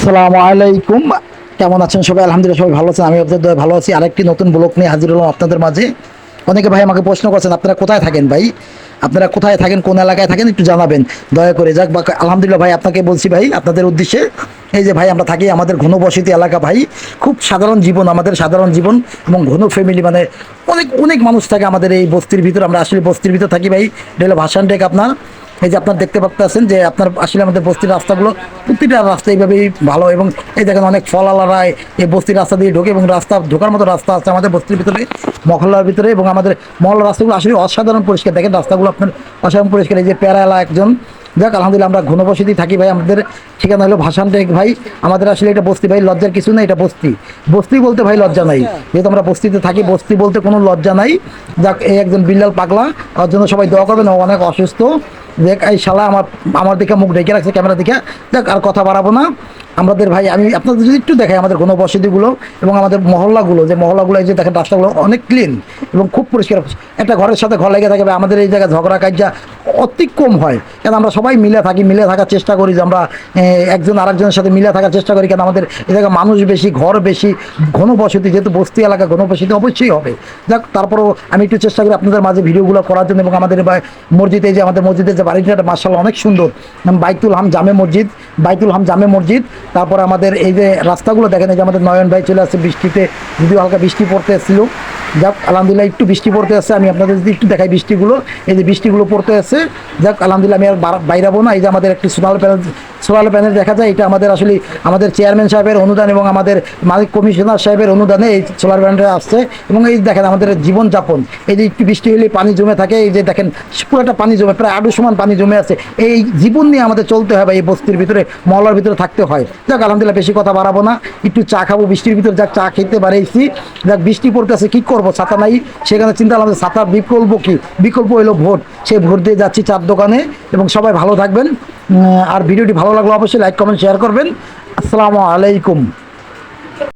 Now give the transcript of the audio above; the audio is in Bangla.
আসসালামু আলাইকুম। কেমন আছেন সবাই? আলহামদুলিল্লাহ সবাই ভালো আছেন আমি আপনাদের ভালো আছি। আরেকটি নতুন ব্লগ নিয়ে হাজির হলাম আপনাদের মাঝে। অনেকে ভাই আমাকে প্রশ্ন করছেন, আপনারা কোথায় থাকেন ভাই? আপনারা কোথায় থাকেন, কোন এলাকায় থাকেন, একটু জানাবেন। দয়া করে যাক, বা আলহামদুলিল্লাহ ভাই, আপনাকে বলছি ভাই, আপনাদের উদ্দেশ্যে। এই যে ভাই, আমরা থাকি আমাদের ঘনবসতি এলাকা ভাই। খুব সাধারণ জীবন, আমাদের সাধারণ জীবন এবং ঘন ফ্যামিলি মানে অনেক অনেক মানুষ থাকে আমাদের এই বস্তির ভিতর। আমরা আসলে বস্তির ভিতর থাকি ভাই। এটা হলো ভাষান টেক আপনার। এই যে আপনার দেখতে পাচ্ছেন যে আপনার আসলে আমাদের বস্তির রাস্তাগুলো প্রতিটা রাস্তা এইভাবেই ভালো এবং এই দেখেন অনেক ফলালারায় এই বস্তির রাস্তা দিয়ে ঢোকে এবং রাস্তা ঢোকার মতো রাস্তা আছে আমাদের বস্তির ভিতরে, মহল্লার ভিতরে এবং আমাদের মহল্লার রাস্তাগুলো আসলে অসাধারণ পরিষ্কার। দেখেন রাস্তাগুলো আপনার অসাধারণ পরিষ্কার। এই যে প্যারালা একজন। যাক, আলহামদুলিল্লাহ আমরা ঘনবসতি থাকি ভাই, আমাদের ঠিকানা হলো ভাষান টেক ভাই। আমাদের আসলে এটা বস্তি ভাই, লজ্জার কিছু নেই, এটা বস্তি। বস্তি বলতে ভাই লজ্জা নাই। যেহেতু আমরা বস্তিতে থাকি, বস্তি বলতে কোনো লজ্জা নাই। যাক, এই একজন বিল্লাল পাগলা, ওর জন্য সবাই দোয়া করবেন অনেক অসুস্থ। দেখ, এই শালা আমার আমার দিকে মুখ ঢেকে রাখছে ক্যামেরা দিকে। দেখ, আর কথা বাড়াবো না। আমাদের ভাই, আমি আপনাদের যদি একটু দেখাই আমাদের ঘনবসতিগুলো এবং আমাদের মহল্লাগুলো, যে মহল্লাগুলো এই যে দেখেন রাস্তাগুলো অনেক ক্লিন এবং খুব পরিষ্কার। একটা ঘরের সাথে ঘর লেগে থাকে, আমাদের এই জায়গায় ঝগড়া কাজা অতি কম হয়। কেন আমরা সবাই মিলে থাকি, মিলে থাকার চেষ্টা করি যে আমরা একজন আরেকজনের সাথে মিলে থাকার চেষ্টা করি। কেন আমাদের এই জায়গায় মানুষ বেশি, ঘর বেশি ঘনবসতি যেহেতু বস্তি এলাকা ঘনবসতি অবশ্যই হবে। যাক, তারপরেও আমি একটু চেষ্টা করি আপনাদের মাঝে ভিডিওগুলো করার জন্য এবং আমাদের মসজিদে যে, আমাদের মসজিদের যে বাড়িটা মার্শাল অনেক সুন্দর। বাইতুল হাম জামে মসজিদ, বাইতুল হাম জামে মসজিদ তারপরে আমাদের এই যে রাস্তাগুলো দেখেন, এই যে আমাদের নয়ন ভাই চলে আসছে বৃষ্টিতে, যদিও হালকা বৃষ্টি পড়তে এসেছিল যাক, আলহামদুলিল্লাহ একটু বৃষ্টি পড়তে আসছে আমি আপনাদের যদি একটু দেখাই বৃষ্টিগুলো, এই যে বৃষ্টিগুলো পড়তে আসছে যাক, আলহামদুলিল্লাহ আমি আর বাইরাবো না, এই যে আমাদের একটি সোলার প্যানেল সোলার প্যানেল দেখা যায়, এটা আমাদের আসলে, আমাদের চেয়ারম্যান সাহেবের অনুদান এবং আমাদের মালিক কমিশনার সাহেবের অনুদানে এই সোলার প্যানেলটা আসছে, এবং এই দেখেন আমাদের জীবনযাপন, এই যে একটু বৃষ্টি হলে পানি জমে থাকে, এই যে দেখেন, পুরোটা পানি জমে, প্রায় আড়ু সমান পানি জমে আছে, এই জীবন নিয়ে আমাদের চলতে হবে, এই বস্তির ভিতরে, মহলার ভিতরে থাকতে হয়। যাক, আলহামদুলিল্লাহ বেশি কথা বাড়াবো না, একটু চা খাব, বৃষ্টির ভিতরে, যাক, চা খেতে বাড়াইছি, যাক, বৃষ্টি পড়তেছে, কি করব? ছাতা নাই। সেখানে চিন্তা করলাম যে ছাতার বিকল্প কি? বিকল্প হলো ভোট। সেই ভোট দিয়ে যাচ্ছি চার দোকানে। এবং সবাই ভালো থাকবেন। আর ভিডিওটি ভালো লাগল অবশ্যই লাইক কমেন্ট শেয়ার করবেন। আসসালামু আলাইকুম।